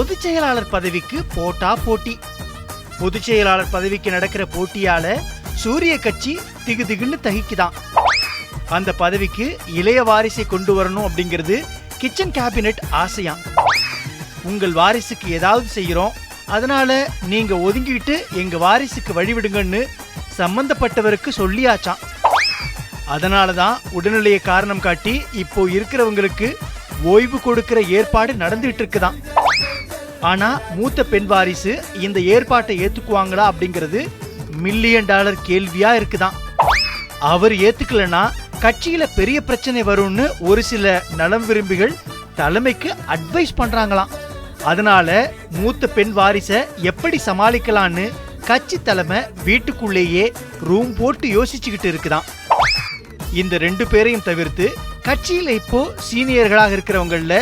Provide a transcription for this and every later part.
பொதுச் செயலாளர் பதவிக்கு போட்டா போட்டி. பொதுச் செயலாளர் பதவிக்கு நடக்கிற போட்டியால சூரிய கட்சி திகு திகுன்னு அந்த பதவிக்கு இளைய வாரிசை கொண்டு வரணும் அப்படிங்கிறது கிச்சன் கேபினெட் ஆசையாம் உங்கள் வாரிசுக்கு ஏதாவது செய்கிறோம் அதனால நீங்க ஒதுங்கிட்டு எங்க வாரிசுக்கு வழிவிடுங்கன்னு சம்பந்தப்பட்டவருக்கு சொல்லியாச்சாம் அதனால தான் உடல்நிலையை காரணம் காட்டி இப்போ இருக்கிறவங்களுக்கு ஓய்வு கொடுக்கிற ஏற்பாடு நடந்துட்டு இருக்குதாம் ஆனா மூத்த பெண் வாரிசு இந்த ஏற்பாட்டை ஏத்துக்குவாங்களா அப்படிங்கிறது மில்லியன் டாலர் கேள்வியா இருக்குதான். அவர் ஏத்துக்கலனா கட்சியில பெரிய பிரச்சனை வரும்னு ஒரு சில நலம் விரும்பிகள் தலைமைக்கு அட்வைஸ் பண்றாங்களாம். அதனால மூத்த பெண் வாரிசை எப்படி சமாளிக்கலான்னு கட்சி தலைமை வீட்டுக்குள்ளேயே ரூம் போட்டு யோசிச்சுக்கிட்டு இருக்குதாம் இந்த ரெண்டு பேரையும் தவிர்த்து கட்சியில இப்போ சீனியர்களாக இருக்கிறவங்கள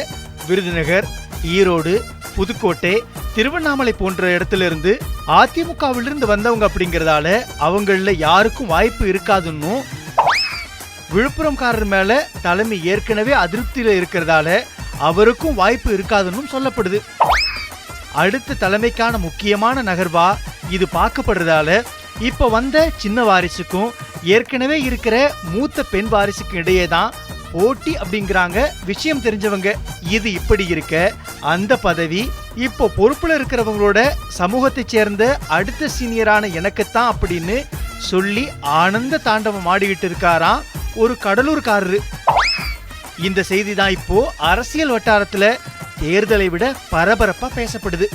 விருதுநகர் ஈரோடு புதுக்கோட்டை திருவண்ணாமலை போன்ற இடத்துல இருந்து அதிமுகவிலிருந்து வந்தவங்க அப்படிங்கறதால அவங்கள யாருக்கும் வாய்ப்பு இருக்காதுன்னும் விழுப்புரம்காரர் மேல தலைமை ஏற்கனவே அதிருப்தியில இருக்கிறதால அவருக்கும் வாய்ப்பு இருக்காதுன்னும் சொல்லப்படுது. அடுத்த தலைமைக்கான முக்கியமான நகர்வா இது பார்க்கப்படுறதால இப்ப வந்த சின்ன வாரிசுக்கும் ஏற்கனவே இருக்கிற மூத்த பெண் வாரிசுக்கும் இடையே தான் போட்டி அப்படிங்கிறாங்க விஷயம் தெரிஞ்சவங்க. இது இப்படி இருக்க அந்த பதவி இப்போ பொறுப்புல இருக்கிறவங்களோட சமூகத்தை சேர்ந்த அடுத்த சீனியரான எனக்குத்தான் அப்படின்னு சொல்லி ஆனந்த தாண்டவம் ஆடிக்கிட்டு இருக்காராம் ஒரு கடலூர்காரரு. இந்த செய்தி தான் இப்போ அரசியல் வட்டாரத்துல தேர்தலை விட பரபரப்பா பேசப்படுது.